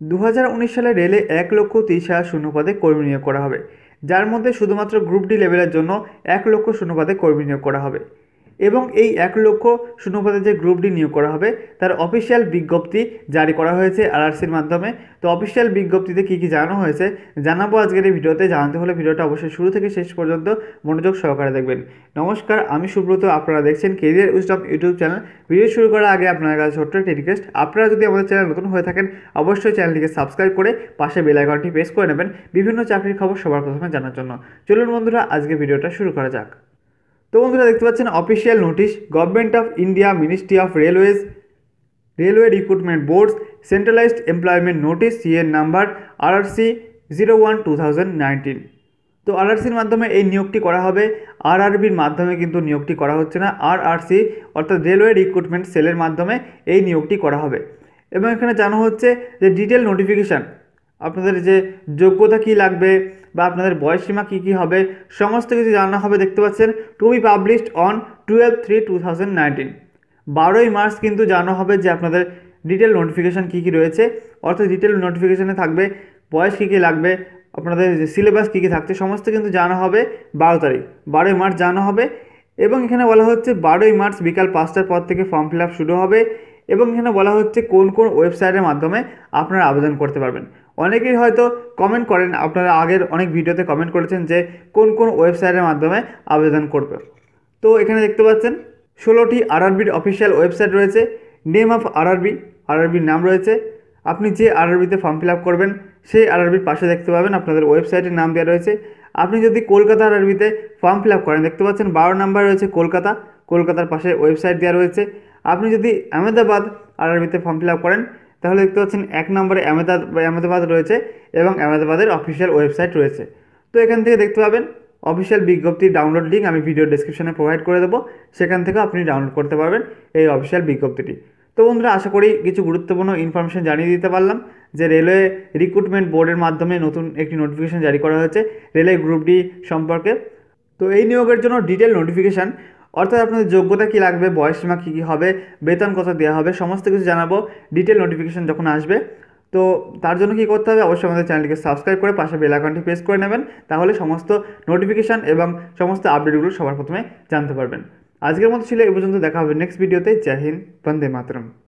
দু হাজার উনিশ সালে রেলে এক লক্ষ তিরিশ হাজার শূন্যপদে কর্মী নিয়োগ করা হবে, যার মধ্যে শুধুমাত্র গ্রুপ ডি লেভেলের জন্য এক লক্ষ শূন্যপদে কর্মী নিয়োগ করা হবে। এবং এই এক লক্ষ শূন্যপদে যে গ্রুপটি নিয়োগ করা হবে, তার অফিসিয়াল বিজ্ঞপ্তি জারি করা হয়েছে আরআরসির মাধ্যমে। তো অফিসিয়াল বিজ্ঞপ্তিতে কী কী জানানো হয়েছে, জানাব আজকের এই ভিডিওতে। জানতে হলে ভিডিওটা অবশ্যই শুরু থেকে শেষ পর্যন্ত মনোযোগ সহকারে দেখবেন। নমস্কার, আমি সুব্রত, আপনারা দেখছেন career wisdom YouTube channel video শুরু করার আগে আপনার কাছে ছোট্ট একটি রিকোয়েস্ট আপনারা যদি আমাদের চ্যানেল নতুন হয়ে থাকেন, অবশ্যই চ্যানেলটিকে সাবস্ক্রাইব করে পাশে বেল আইকনটি প্রেস করে নেবেন। বিভিন্ন চাকরির খবর সবার প্রথমে জানার জন্য। চলুন বন্ধুরা, আজকে ভিডিওটা শুরু করা যাক। তো বন্ধুরা দেখতে পাচ্ছেন official notice government of India ministry of railways railway recruitment boards centralized employment notice CN number RRC zero one two thousand nineteen তো আরআরসির মাধ্যমে এই নিয়োগটি করা হবে। আরআরবির মাধ্যমে কিন্তু নিয়োগটি করা হচ্ছে না। আরআরসি অর্থাৎ রেলওয়ে রিক্রুটমেন্ট সেলের মাধ্যমে এই নিয়োগটি করা হবে। এবং এখানে জানা হচ্ছে যে ডিটেল নোটিফিকেশান আপনাদের যে যোগ্যতা কী লাগবে বা আপনাদের বয়সসীমা কী কী হবে, সমস্ত কিছু জানা হবে দেখতে পাচ্ছেন to be published on twelve three two thousand nineteen বারোই মার্চ কিন্তু জানা হবে যে আপনাদের ডিটেল নোটিফিকেশান কী কী রয়েছে, অর্থাৎ ডিটেল নোটিফিকেশানে থাকবে বয়স কী কী লাগবে, আপনাদের সিলেবাস কী কী থাকছে, সমস্ত কিন্তু জানা হবে বারো তারিখ। বারোই মার্চ জানা হবে এবং এখানে বলা হচ্ছে বারোই মার্চ বিকাল পাঁচটার পর থেকে ফর্ম ফিল শুরু হবে এবং এখানে বলা হচ্ছে কোন কোন ওয়েবসাইটের মাধ্যমে আপনারা আবেদন করতে পারবেন। অনেকেই হয়তো কমেন্ট করেন, আপনারা আগের অনেক ভিডিওতে কমেন্ট করেছেন যে কোন কোন ওয়েবসাইটের মাধ্যমে আবেদন করবে। তো এখানে দেখতে পাচ্ছেন, ষোলোটি আরআরবির অফিসিয়াল ওয়েবসাইট রয়েছে নেম অফ আরআরবি আরআরবির নাম রয়েছে। আপনি যে আরআরবিতে ফর্ম ফিল আপ করবেন, সেই আরআরবির পাশে দেখতে পাবেন আপনাদের ওয়েবসাইটের নাম দেওয়া রয়েছে। আপনি যদি কলকাতা আরআরবিতে ফর্ম ফিল আপ করেন, দেখতে পাচ্ছেন বারো নাম্বার রয়েছে কলকাতা, কলকাতার পাশে ওয়েবসাইট দেওয়া রয়েছে। আপনি যদি আহমেদাবাদ আরআরবিতে ফর্ম ফিল আপ করেন তাহলে দেখতে পাচ্ছেন এক নম্বরে আহমেদাবাদ আহমেদাবাদ রয়েছে এবং আহমেদাবাদের অফিসিয়াল ওয়েবসাইট রয়েছে। তো এখান থেকে দেখতে পাবেন অফিসিয়াল বিজ্ঞপ্তির ডাউনলোড লিঙ্ক আমি ভিডিও ডিসক্রিপশনে প্রোভাইড করে দেবো। সেখান থেকে আপনি ডাউনলোড করতে পারবেন এই অফিসিয়াল বিজ্ঞপ্তিটি। তো বন্ধুরা, আশা করি কিছু গুরুত্বপূর্ণ ইনফরমেশন জানিয়ে দিতে পারলাম যে রেলওয়ে রিক্রুটমেন্ট বোর্ডের মাধ্যমে নতুন একটি নোটিফিকেশান জারি করা হয়েছে। রেলওয়ে গ্রুপ ডি সম্পর্কে। তো এই নিয়োগের জন্য ডিটেল নোটিফিকেশান অর্থাৎ আপনাদের যোগ্যতা কী লাগবে বয়সসীমা কী কী হবে, বেতন কত দেওয়া হবে, সমস্ত কিছু জানাব ডিটেল নোটিফিকেশান যখন আসবে। তো তার জন্য কী করতে হবে, অবশ্যই আমাদের চ্যানেলটিকে সাবস্ক্রাইব করে পাশে বেল আইকনটি প্রেস করে নেবেন, তাহলে সমস্ত নোটিফিকেশান এবং সমস্ত আপডেটগুলো সবার প্রথমে জানতে পারবেন। আজকের মতো ছিল এই পর্যন্ত, দেখা হবে নেক্সট ভিডিওতে জয় হিন্দ, বন্দে মাতরম।